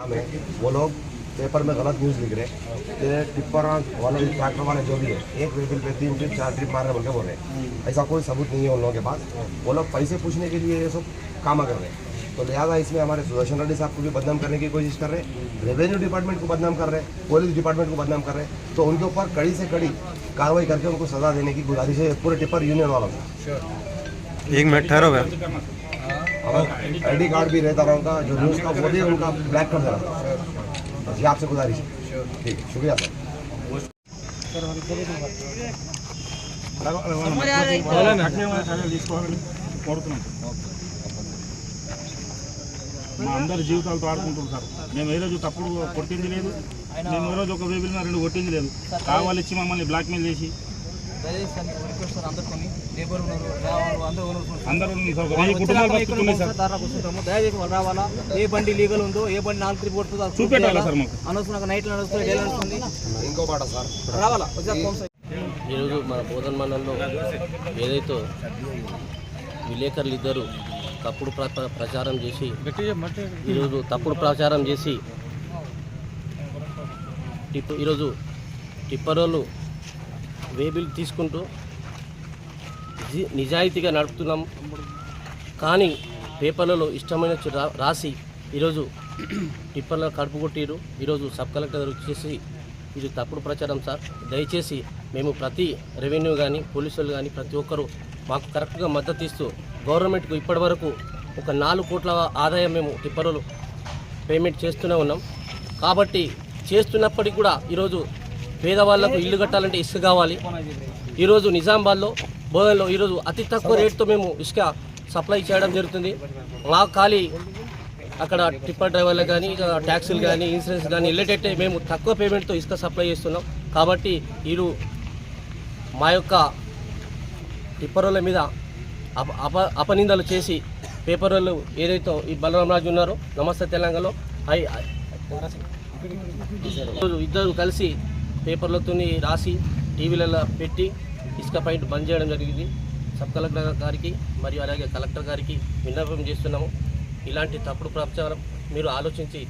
में, वो लोग पेपर में गलत न्यूज़ लिख रहे हैं। टिप्पर वाले, ट्रैक्टर वाले जो भी है, एक व्हीकल पे तीन ट्रिप चार ट्रिप मारने बोल के बोल रहे हैं। ऐसा कोई सबूत नहीं है उन लोगों के पास। वो लोग पैसे पूछने के लिए ये सब काम कर रहे हैं। तो लिहाजा इसमें हमारे सुदर्शन रेड्डी साहब को भी बदनाम करने की कोशिश कर रहे हैं। रेवेन्यू डिपार्टमेंट को बदनाम कर रहे हैं। पुलिस डिपार्टमेंट को बदनाम कर रहे हैं। तो उनके ऊपर कड़ी से कड़ी कार्रवाई करके उनको सजा देने की गुजारिश है पूरे टिप्पर यूनियन वालों को एक मिनट, ठहरो भैया और आईडी कार्ड भी रहता रहा उनका जो न्यूज़ का वो भी उनका ब्लैक कर देना बस ये आपसे गुजारिश है ठीक है शुक्रिया सर చర్యలు తీసుకోవాలని కోరుతున్నాం మా అందరి జీవితాలతో ఆడుకుంటున్నారు సార్ మేము ఏ రోజు తప్పుడు కొట్టింది లేదు మేము ఏ రోజు ఒక వేబిల్ రెండు కొట్టింది లేదు కావాలి ఇచ్చి మమ్మల్ని బ్లాక్మెయిల్ చేసి దయచేసి రిక్వెస్ట్ లేబర్ ఉన్నారు అందరూ కూర్చుంటాము. దయచేసి వాళ్ళు రావాలా? ఏ బండి లీగల్ ఉందో ఏ బండి నాలుగు అనవసరంగా నైట్ నడుస్తుంది డే నడుస్తుంది ఇంకో పాట సార్. రావాలా? ఒకసారి ఫోన్ చేయండి. ఈరోజు మన బోధన మండలంలో ఏదైతే విలేకరులు ఇద్దరు తప్పుడు ప్ర ప్ర- ప్రచారం చేసి ఈరోజు తప్పుడు ప్రచారం చేసి టిప్ ఈరోజు టిప్పరోళ్ళు వేబిల్ తీసుకుంటూ నిజాయితీగా నడుపుతున్నాం. కానీ పేపర్లలో ఇష్టమైన రాసి ఈరోజు టిప్పర్లో కడుపు కొట్టిరు ఈరోజు సబ్ కలెక్టర్ వచ్చేసి ఇది తప్పుడు ప్రచారం సార్. దయచేసి మేము ప్రతి రెవెన్యూ కానీ పోలీసులు కానీ ప్రతి ఒక్కరూ మాకు కరెక్ట్గా మద్దతు ఇస్తూ గవర్నమెంట్కు ఇప్పటి వరకు ఒక నాలుగు కోట్ల ఆదాయం మేము టిప్పర్లు పేమెంట్ చేస్తూనే ఉన్నాం. కాబట్టి చేస్తున్నప్పటికీ కూడా ఈరోజు పేదవాళ్ళకు ఇల్లు కట్టాలంటే ఇసుక కావాలి. ఈరోజు నిజామాబాద్లో బోధనలో ఈరోజు అతి తక్కువ రేటుతో మేము ఇసుక సప్లై చేయడం జరుగుతుంది. మా ఖాళీ అక్కడ టిప్పర్ డ్రైవర్లకు కానీ ట్యాక్సీలు కానీ ఇన్సూరెన్స్ కానీ వెళ్ళేటట్టే మేము తక్కువ పేమెంట్తో ఇసుక సప్లై చేస్తున్నాం. కాబట్టి వీరు మా యొక్క టిప్పర్ల మీద అప అప అపనిందలు చేసి పేపర్లు ఏదైతే ఈ బలరాం రాజు ఉన్నారో నమస్తే తెలంగాణలో. ఇద్దరు కలిసి పేపర్లతో రాసి టీవీలలో పెట్టి ఇసుక పాయింట్ బంద్ చేయడం జరిగింది. సబ్ కలెక్టర్ గారికి మరియు అలాగే కలెక్టర్ గారికి విన్నపం చేస్తున్నాము. ఇలాంటి తప్పుడు ప్రచారం మీరు ఆలోచించి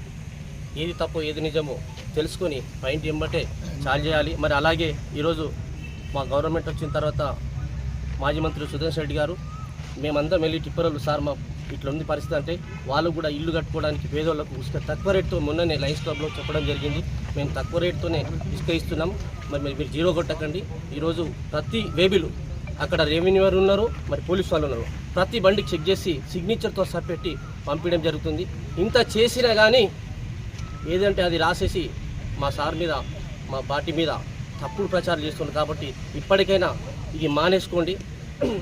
ఏది తప్పు ఏది నిజమో తెలుసుకొని పాయింట్ ఎంబటే చాలు చేయాలి. మరి అలాగే ఈరోజు మా గవర్నమెంట్ వచ్చిన తర్వాత మాజీ మంత్రి సుధీర్ రెడ్డి గారు మేమందరం వెళ్ళి టిప్పర్లు సార్ మా ఇట్లా ఉంది పరిస్థితి అంటే వాళ్ళు కూడా ఇల్లు కట్టుకోవడానికి పేదోళ్ళకు ఉసుక తక్కువ రేటుతో మొన్ననే లైన్స్ క్లబ్లో చెప్పడం జరిగింది. మేము తక్కువ రేటుతోనే ఇసుక ఇస్తున్నాం మరి మీరు మీరు జీరో కొట్టకండి. ఈరోజు ప్రతి వేబిలు అక్కడ రెవెన్యూ వారు ఉన్నారు మరి పోలీసు వాళ్ళు ఉన్నారు. ప్రతి బండికి చెక్ చేసి సిగ్నేచర్తో సహా పెట్టి పంపించడం జరుగుతుంది. ఇంత చేసినా కానీ ఏదంటే అది రాసేసి మా సార్ మీద మా పార్టీ మీద తప్పుడు ప్రచారం చేస్తున్నారు కాబట్టి ఇప్పటికైనా ఇది మానేసుకోండి.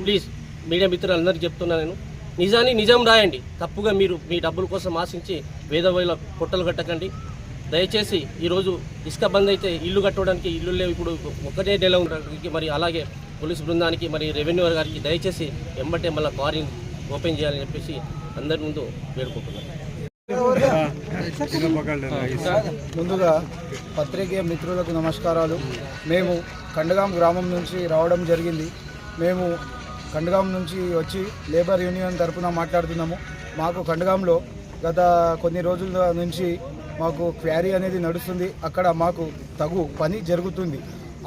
ప్లీజ్ మీడియా మిత్రులందరికీ చెప్తున్నా నేను. నిజాన్ని నిజం రాయండి. తప్పుగా మీరు మీ డబ్బుల కోసం ఆశించి వేదవైల పొట్టలు కట్టకండి. దయచేసి ఈరోజు ఇసుక బంద్ అయితే ఇల్లు కట్టడానికి ఇల్లు లేవు. ఇప్పుడు ఒకటే నెల ఉండడానికి మరి అలాగే పోలీస్ బృందానికి మరి రెవెన్యూ గారికి దయచేసి ఎంబటే మళ్ళీ క్వారీ ఓపెన్ చేయాలని చెప్పేసి అందరి ముందు వేడుకుంటున్నాను. ముందుగా పత్రికేయ మిత్రులకు నమస్కారాలు. మేము కండగాం గ్రామం నుంచి రావడం జరిగింది. మేము కండగాం నుంచి వచ్చి లేబర్ యూనియన్ తరపున మాట్లాడుతున్నాము. మాకు కండగాంలో గత కొన్ని రోజుల నుంచి మాకు క్వారీ అనేది నడుస్తుంది. అక్కడ మాకు తగు పని జరుగుతుంది.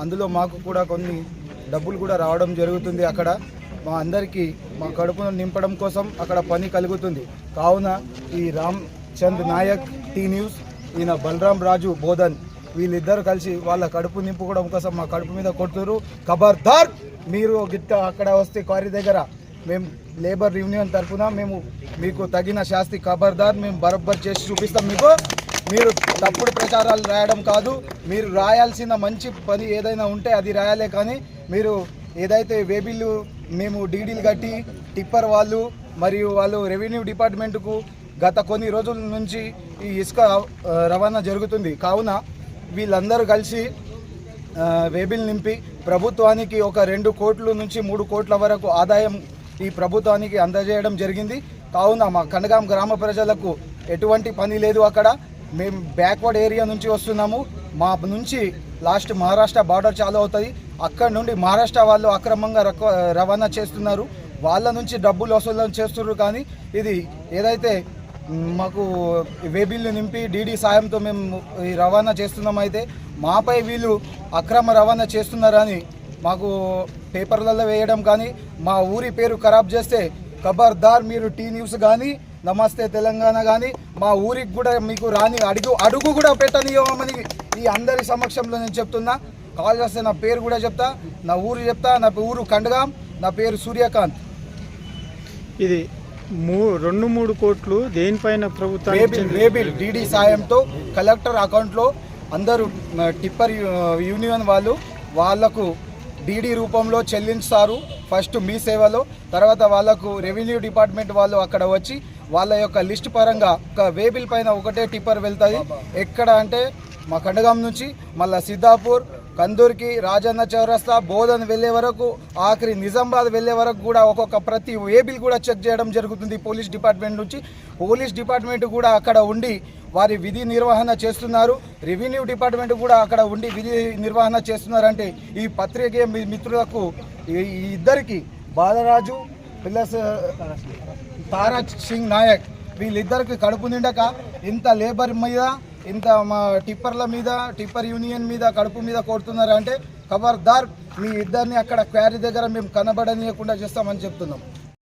అందులో మాకు కూడా కొన్ని డబ్బులు కూడా రావడం జరుగుతుంది అక్కడ. మా అందరికీ మా కడుపును నింపడం కోసం అక్కడ పని కలుగుతుంది. కావున ఈ రామ్ చంద్ నాయక్ టీ న్యూస్ ఈయన బలరాం రాజు బోధన్ వీళ్ళిద్దరు కలిసి వాళ్ళ కడుపు నింపుకోవడం కోసం మా కడుపు మీద కొడుతురు. ఖబర్దార్! మీరు గిట్ట అక్కడ వస్తే క్వారీ దగ్గర మేము లేబర్ యూనియన్ తరఫున మేము మీకు తగిన శాస్తి ఖబర్దార్ మేము బరబ్బర్ చేసి చూపిస్తాం మీకు. మీరు తప్పుడు ప్రచారాలు రాయడం కాదు మీరు రాయాల్సిన మంచి పని ఏదైనా ఉంటే అది రాయాలే కానీ మీరు ఏదైతే వేబిల్లు మేము డీడీలు కట్టి టిప్పర్ వాళ్ళు మరియు వాళ్ళు రెవెన్యూ డిపార్ట్మెంట్కు గత కొన్ని రోజుల నుంచి ఈ ఇసుక రవాణా జరుగుతుంది. కావున వీళ్ళందరూ కలిసి వేబిల్ నింపి ప్రభుత్వానికి ఒక రెండు కోట్ల నుంచి మూడు కోట్ల వరకు ఆదాయం ఈ ప్రభుత్వానికి అందజేయడం జరిగింది. కావున మా కనగాం గ్రామ ప్రజలకు ఎటువంటి పని లేదు అక్కడ. మేము బ్యాక్వర్డ్ ఏరియా నుంచి వస్తున్నాము. మా నుంచి లాస్ట్ మహారాష్ట్ర బార్డర్ చాలా అవుతుంది. అక్కడ నుండి మహారాష్ట్ర వాళ్ళు అక్రమంగా రక- రవాణా చేస్తున్నారు. వాళ్ళ నుంచి డబ్బులు వసూలు చేస్తున్నారు. కానీ ఇది ఏదైతే మాకు వేబిల్లు నింపి డీడీ సాయంతో మేము ఈ రవాణా చేస్తున్నామైతే మాపై వీళ్ళు అక్రమ రవాణా చేస్తున్నారని మాకు పేపర్లలో వేయడం కానీ మా ఊరి పేరు ఖరాబ్ చేస్తే ఖబర్దార్ మీరు టీ న్యూస్ కానీ నమస్తే తెలంగాణ కానీ మా ఊరికి కూడా మీకు రాని అడుగు అడుగు కూడా పెట్టనివ్వమని ఈ అందరి సమక్షంలో నేను చెప్తున్నా. కాల్ చేస్తే నా పేరు కూడా చెప్తా నా ఊరు చెప్తా నా ఊరు కండగాం నా పేరు సూర్యకాంత్. ఇది మూ రెండు మూడు కోట్లు దేనిపైన ప్రభుత్వానికి వేబిల్ వేబిల్ డీడీ సాయంతో కలెక్టర్ అకౌంట్లో అందరూ టిప్పర్ యూనియన్ వాళ్ళు వాళ్ళకు డీడీ రూపంలో చెల్లిస్తారు ఫస్ట్ మీ సేవలో తర్వాత వాళ్ళకు రెవెన్యూ డిపార్ట్మెంట్ వాళ్ళు అక్కడ వచ్చి వాళ్ళ యొక్క లిస్ట్ పరంగా ఒక వేబిల్ పైన ఒకటే టిప్పర్ వెళ్తుంది ఎక్కడ అంటే మా కండగాం నుంచి మళ్ళీ సిద్ధాపూర్ కందూర్కి రాజన్న చౌరస్తా బోధన్ వెళ్ళే వరకు ఆఖరి నిజామాబాద్ వెళ్ళే వరకు కూడా ఒక్కొక్క ప్రతి వేబిల్ కూడా చెక్ చేయడం జరుగుతుంది పోలీస్ డిపార్ట్మెంట్ నుంచి. పోలీస్ డిపార్ట్మెంట్ కూడా అక్కడ ఉండి వారి విధి నిర్వహణ చేస్తున్నారు. రెవెన్యూ డిపార్ట్మెంట్ కూడా అక్కడ ఉండి విధి నిర్వహణ చేస్తున్నారంటే ఈ పత్రికే మీ మిత్రులకు ఈ ఇద్దరికి బాలరాజు ప్లస్ తారా సింగ్ నాయక్ వీళ్ళిద్దరికి కడుపు నిండక ఇంత లేబర్ మీద ఇంత మా టిప్పర్ల మీద టిప్పర్ యూనియన్ మీద కడుపు మీద కొడుతున్నారు అంటే ఖబర్దార్ మీ ఇద్దరిని అక్కడ క్వారీ దగ్గర మేము కనబడనీయకుండా చేస్తామని చెప్తున్నాం.